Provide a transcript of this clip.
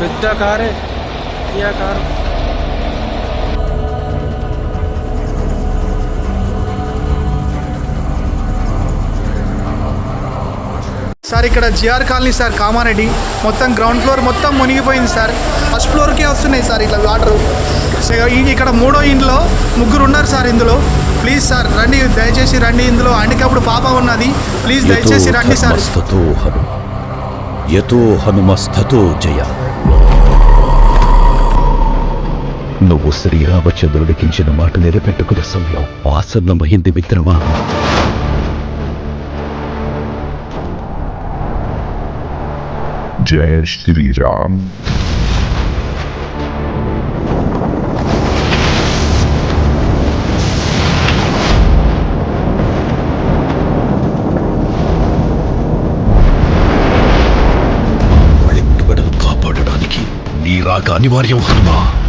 పెద్ద కారే Kia car. Sir ఇక్కడ జిఆర్ కాలనీ సార్ కామారెడ్డి. మొత్తం గ్రౌండ్ ఫ్లోర్ మొత్తం మునిగిపోయింది సార్. ఫస్ట్ ఫ్లోర్కే వస్తున్నాయి సార్ ఇట్లా వాటర్ ఇక్కడ మూడో ఇంట్లో ముగ్గురు ఉన్నారు సార్ ఇందులో. ప్లీజ్ సార్ రండి దయచేసి రండి ఇందులో. హ్యాండిక్యాప్డ్ పాప ఉన్నది. ప్లీజ్ దయచేసి రండి సార్. యతో హనుమస్థతో జయ. నువ్వు శ్రీరామచంద్రుడికించిన మాట నిలబెట్టుకునే సమయం ఆసన్నమైంది మిత్రమా. జయ శ్రీరామ్. రాక అనివార్యం హనుమా.